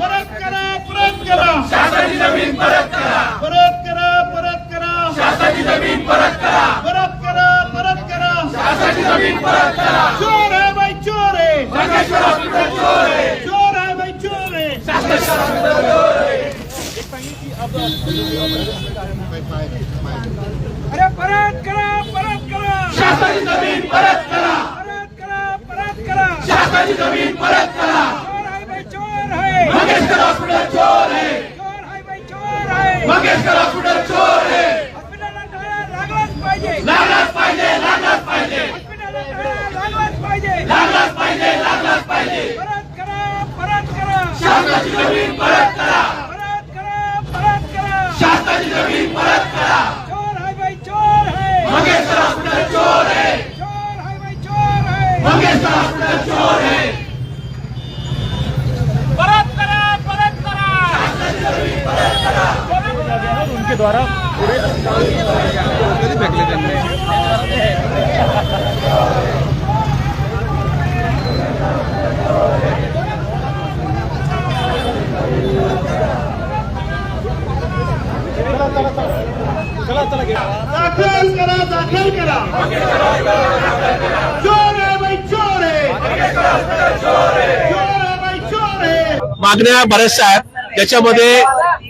परत करा परत करा शासनाची जमीन परत करा परत करा परत करा शासनाची जमीन परत करा परत करा परत करा शासनाची जमीन परत करा चोर है भाई चोर है चोर है चोर है भाई चोर है अरे परत करा परत करा शासनाची जमीन परत करा परत करा परत करा शासनाची जमीन परत करा चोर है भाई चोर है मंगेशकर हॉस्पिटल चोर है चोर है भाई चोर है मंगेशकर हॉस्पिटल चोर है हॉस्पिटलला टाळा लागलाच पाहिजे लागलाच पाहिजे लागलाच पाहिजे हॉस्पिटलला टाळा लागलाच पाहिजे लागलाच पाहिजे लागलाच पाहिजे परत करा परत करा शासनाची जमीन परत करा. परत करा परत करा शासनाची जमीन परत करा. चोर है भाई चोर है मंगेशकर हॉस्पिटल चोर है चोर है भाई चोर है मंगेशकर हॉस्पिटल चोर है परत करा. परत करा उनके द्वारा पूरे कधी फेकले त्यांनी दाखल करा दाखल करा चोर है भाई चोर है चोर है भाई चोर है मागण्या बऱ्याचशा आहेत. त्याच्यामध्ये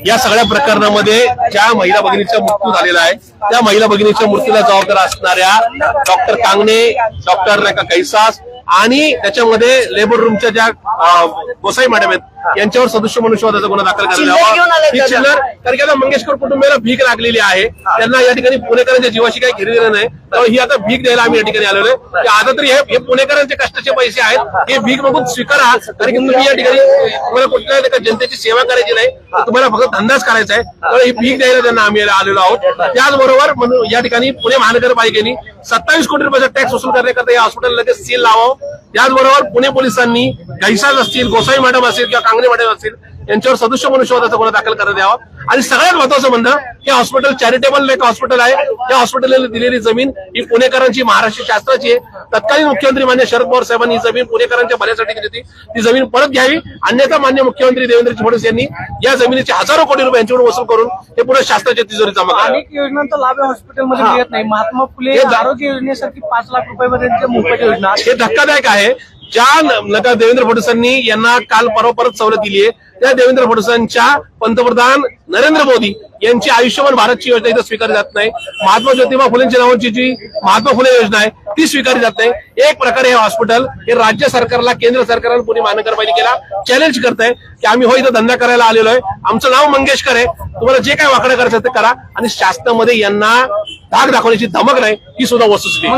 या सगळ्या प्रकरणामध्ये ज्या महिला भगिनीचा मृत्यू झालेला आहे त्या महिला भगिनीच्या मृत्यूला जबाबदार असणाऱ्या डॉक्टर कांगणे डॉक्टर नाही का कैसास आणि त्याच्यामध्ये लेबर रूमच्या ज्या गोसाई मॅडम आहेत यांच्यावर सदस्य मनुष्यवादाचा गुन्हा दाखल ही चिल्लर कारण की आता मंगेशकर कुटुंबियाला भीक लागलेली आहे. त्यांना या ठिकाणी पुणेकरांच्या जीवाशी काही घेरी देणं नाही. त्यामुळे ही आता भीक द्यायला आम्ही या ठिकाणी आलेलो आहे. की आता तरी हे पुणेकरांचे कष्टाचे पैसे आहेत. हे भीक बघून स्वीकारा. कारण की तुम्ही या ठिकाणी तुम्हाला कुठल्या जनतेची सेवा करायची नाही. तुम्हाला फक्त धंदाच करायचा आहे. त्यामुळे ही भीक द्यायला त्यांना आम्ही आलेलो आहोत. त्याचबरोबर म्हणून या ठिकाणी पुणे महानगरपालिकेने सत्तावीस कोटी रुपयाचा टॅक्स वसूल करण्याकरता या हॉस्पिटल लगेच सील लावावं. त्याचबरोबर पुणे पोलिसांनी गैसाज असतील गोसाई मॅडम असतील किंवा कांगणे मॅडम असतील यांच्यावर सदस्य मनुष्यवादाचा गुन्हा दाखल करण्यात यावा. आणि सगळ्यात महत्वाचं म्हणणं हे हॉस्पिटल चॅरिटेबल एक हॉस्पिटल आहे? त्या हॉस्पिटलला दिलेली जमीन ही पुणेकरांची महाराष्ट्र शास्त्राची आहे. तत्कालीन मुख्यमंत्री मान्य शरद पवार साहेबांनी ही जमीन पुणेकरांच्या भल्यासाठी दिली होती. ती जमीन परत घ्यावी. अन्यथा मान्य मुख्यमंत्री देवेंद्र फडणवीस यांनी या जमिनीचे हजारो कोटी रुपये यांच्याकडून वसूल करून हे पुढे शासनाच्या तिजोरी जमा अनेक योजनांचा लाभ या हॉस्पिटलमध्ये मिळत नाही. महात्मा फुले आरोग्य योजनेसारखी पाच लाख योजना. हे धक्कादायक आहे. ज्या देवेंद्र फडणवीसांनी यांना काल परवा परत सवलत दिली आहे. त्या देवेंद्र फडणवीसांच्या पंतप्रधान नरेंद्र मोदी यांची आयुष्यमान भारतची योजना इथं स्वीकारली जात नाही. महात्मा ज्योतिबा फुलेंच्या नावाची जी महात्मा फुले योजना आहे ती स्वीकारली जात नाही. एक प्रकारे हे हॉस्पिटल हे राज्य सरकारला केंद्र सरकारला पुणे महानगरपालिकेला चॅलेंज करत आहे की आम्ही हो इथं धंदा करायला आलेलो आहे. आमचं नाव मंगेशकर आहे. तुम्हाला जे काय वाकडं करायचं ते करा. आणि शासनामध्ये यांना धाक दाखवण्याची धमक नाही ही सुद्धा वस्तुस्थिती.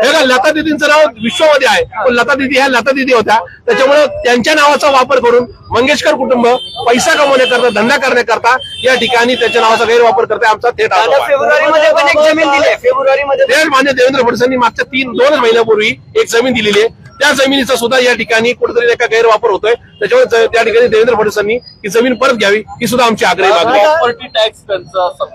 हे लता दिदींचं नाव विश्वमध्ये आहे. पण लता दिदी ह्या लता दिदी होत्या. त्याच्यामुळे त्यांच्या नावाचा वापर करून मंगेशकर कुटुंब पैसा कमवण्याकरता धंदा करण्याकरता या ठिकाणी त्याच्या नावाचा गैरवापर करते. आमचा थेट. फेब्रुवारीमध्ये मान्य देवेंद्र फडणवीसांनी मागच्या तीन दोनच महिन्यापूर्वी एक जमीन दिलेली आहे. त्या जमिनीचा सुद्धा या ठिकाणी कुठेतरी एका गैरवापर होतोय. त्याच्यामुळे त्या ठिकाणी देवेंद्र फडणवीसांनी ही जमीन परत घ्यावी ही सुद्धा आमची आग्रही मागणी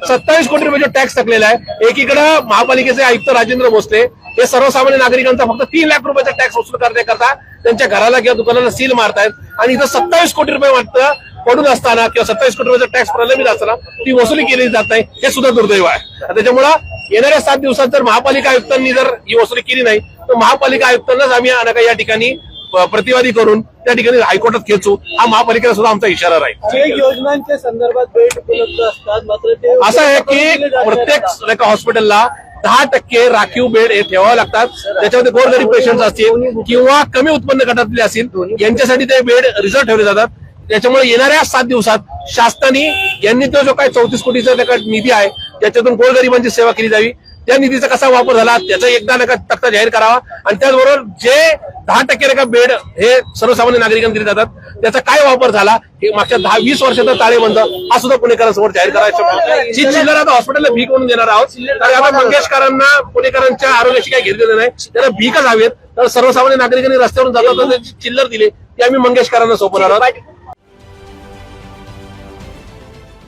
सत्तावीस कोटी रुपयाचा टॅक्स टाकलेला आहे एकीकडे महापालिकेचे आयुक्त राजेंद्र भोसले हे सर्वसामान्य नागरिकांचा फक्त तीन लाख रुपयाचा टॅक्स वसूल करण्याकरता त्यांच्या घराला किंवा दुकानाला सील मारतायत. आणि इथं सत्तावीस कोटी रुपये मात्र पडून असताना किंवा सत्तावीस कोटी रुपयाचा टॅक्स प्रलंबित असताना ती वसुली केली जात नाही हे सुद्धा दुर्दैव आहे. त्याच्यामुळं येणाऱ्या सात दिवसात जर महापालिका आयुक्तांनी जर ही वसुली केली नाही तर महापालिका आयुक्तांनाच आम्ही अनका या ठिकाणी प्रतिवादी करून त्या ठिकाणी हायकोर्टात खेचू. हा महापालिकेला सुद्धा आमचा इशारा राहील. योजनांच्या संदर्भात बेड उपलब्ध असतात मात्र ते असं आहे की प्रत्येक एका हॉस्पिटलला दहा टक्के राखीव बेड हे ठेवावे लागतात. त्याच्यामध्ये गोरगरीब पेशंट असतील किंवा कमी उत्पन्न गटातले असतील यांच्यासाठी ते बेड रिझर्व ठेवले जातात. त्याच्यामुळे येणाऱ्या सात दिवसात शासनाने यांनी तो जो काही चौतीस कोटीचा निधी आहे त्याच्यातून गोरगरिबांची सेवा केली जावी. त्या निधीचा कसा वापर झाला त्याचा एकदा नका तक्ता जाहीर करावा. आणि त्याचबरोबर जे दहा टक्के नका बेड हे सर्वसामान्य नागरिकांना दिले जातात त्याचा काय वापर झाला हे मागच्या दहा वीस वर्षाचा ताळेबंद हा सुद्धा पुणेकरांसमोर जाहीर करायचा चिल्लर आता हॉस्पिटलला भीक म्हणून देणार आहोत तर आता मंगेशकरांना पुणेकरांच्या आरोग्याशी काही घेतलेलं नाही त्यांना भीकच हवेत. तर सर्वसामान्य नागरिकांनी रस्त्यावरून जातात चिल्लर दिले ते आम्ही मंगेशकरांना सोपवणार आहोत.